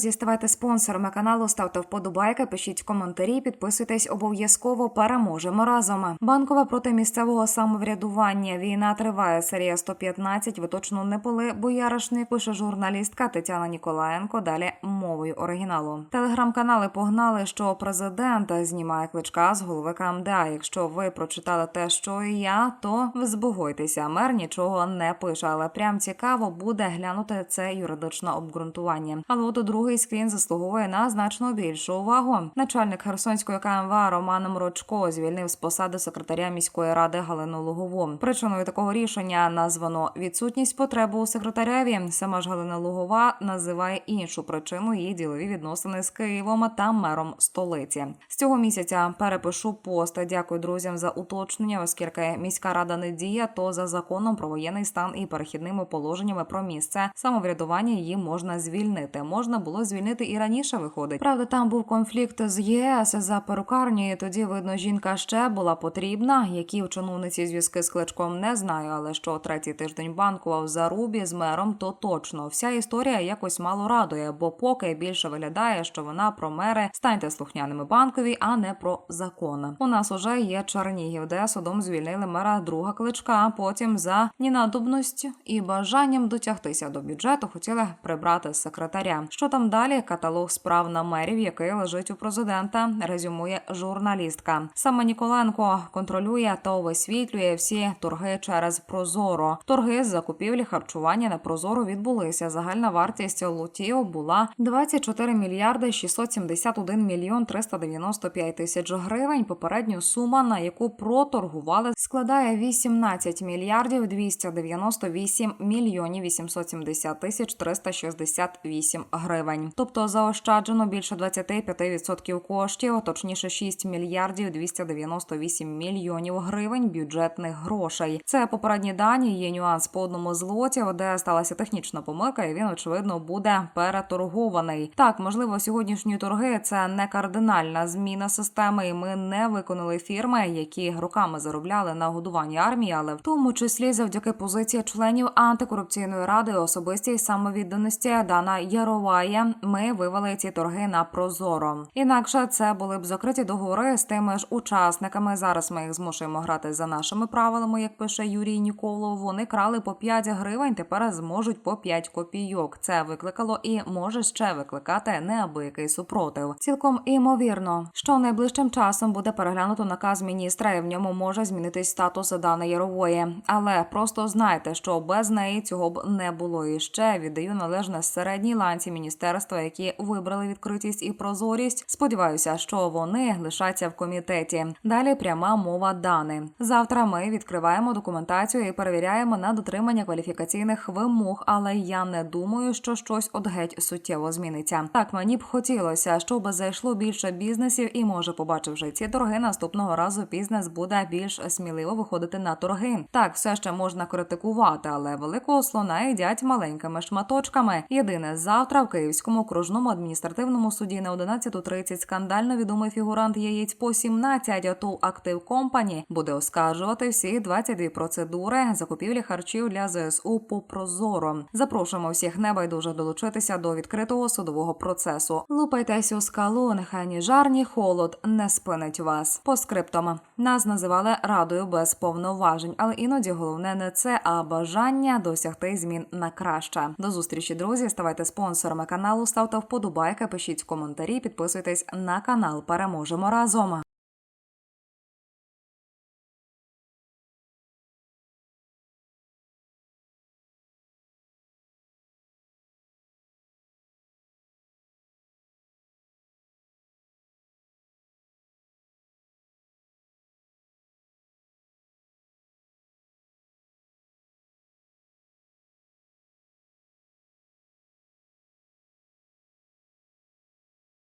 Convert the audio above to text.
Друзі, ставайте спонсорами каналу, ставте вподобайки, пишіть коментарі, підписуйтесь обов'язково. Переможемо разом. Банкова проти місцевого самоврядування. Війна триває. Серія 115. Ви точно не поли бояришник. Пише журналістка Тетяна Ніколаєнко. Далі мовою оригіналу. Телеграм-канали погнали, що президент знімає кличка з голови КМДА. Якщо ви прочитали те, що і я, то взбугойтеся. Мер нічого не пише, але прям цікаво буде глянути це юридичне обґрунтування. Але от другий скрін заслуговує на значно більшу увагу. Начальник Херсонської КМВА Роман Мрочко звільнив з посади секретаря міської ради Галину Лугову. Причиною такого рішення названо відсутність потреби у секретареві. Сама ж Галина Лугова називає іншу причину її ділові відносини з Києвом та мером столиці. З цього місяця перепишу пост. Дякую друзям за уточнення, оскільки міська рада не діє, то за законом про воєнний стан і перехідними положеннями про місце самоврядування її можна звільнити. Можна було звільнити і раніше. Виходить. Правда, там був конфлікт з ЄС за перукарні. Тоді видно, жінка ще була потрібна. Які в чиновниці зв'язки з кличком не знаю, але що третій тиждень банкував за рубі з мером, то точно вся історія якось мало радує, бо поки більше виглядає, що вона про мери станьте слухняними банкові, а не про закон. У нас уже є Чернігів, де судом звільнили мера друга кличка. Потім за ненадобності і бажанням дотягтися до бюджету хотіли прибрати секретаря. Що там далі? Каталог справ на мерів, який лежить у президента, резюмує журналістка. Саме Ніколенко контролює та висвітлює всі торги через Прозоро. Торги з закупівлі харчування на Прозоро відбулися. Загальна вартість лотів була 24 мільярди 671 мільйон 395 тисяч гривень. Попередню сума, на яку проторгували, складає 18 мільярдів 298 мільйонів 870 тисяч 368 гривень. Тобто заощаджено більше 25% коштів, точніше 6 мільярдів 298 мільйонів гривень бюджетних грошей. Це попередні дані. Є нюанс по одному з лотів, де сталася технічна помилка, і він очевидно буде переторгований. Так, можливо, сьогоднішні торги це не кардинальна зміна системи, і ми не виконали фірми, які роками заробляли на годуванні армії, але в тому числі завдяки позиції членів антикорупційної ради особистій самовідданості Дана Яровая. Ми вивели ці торги на прозоро. Інакше це були б закриті договори з тими ж учасниками. Зараз ми їх змушуємо грати за нашими правилами, як пише Юрій Ніколов. Вони крали по 5 гривень, тепер зможуть по 5 копійок. Це викликало і може ще викликати неабиякий супротив. Цілком імовірно, що найближчим часом буде переглянуто наказ міністра, і в ньому може змінитись статус Дани Ярової. Але просто знайте, що без неї цього б не було. І ще віддаю належне середній ланці міністерства, які вибрали відкритість і прозорість. Сподіваюся, що вони лишаться в комітеті. Далі пряма мова Дани. Завтра ми відкриваємо документацію і перевіряємо на дотримання кваліфікаційних вимог, але я не думаю, що щось от геть суттєво зміниться. Так мені б хотілося, щоб зайшло більше бізнесів, і може, побачивши ці торги, наступного разу бізнес буде більш сміливо виходити на торги. Так, все ще можна критикувати, але великого слона їдять маленькими шматочками. Єдине завтра в Київському окружному адміністративному суді на 11.30 скандально відомий фігурант яєць по 17 АТО Актив Компані буде оскаржувати всі 22 процедури закупівлі харчів для ЗСУ по прозоро. Запрошуємо всіх небайдужих долучитися до відкритого судового процесу. Лупайтесь у скалу, нехай ні жар, ні холод не спинить вас. По скриптам нас називали радою без повноважень, але іноді головне не це, а бажання досягти змін на краще. До зустрічі, друзі. Ставайте спонсорами каналу, ставте вподобайки, пишіть коментарі, підписуйтесь на канал. Переможемо разом.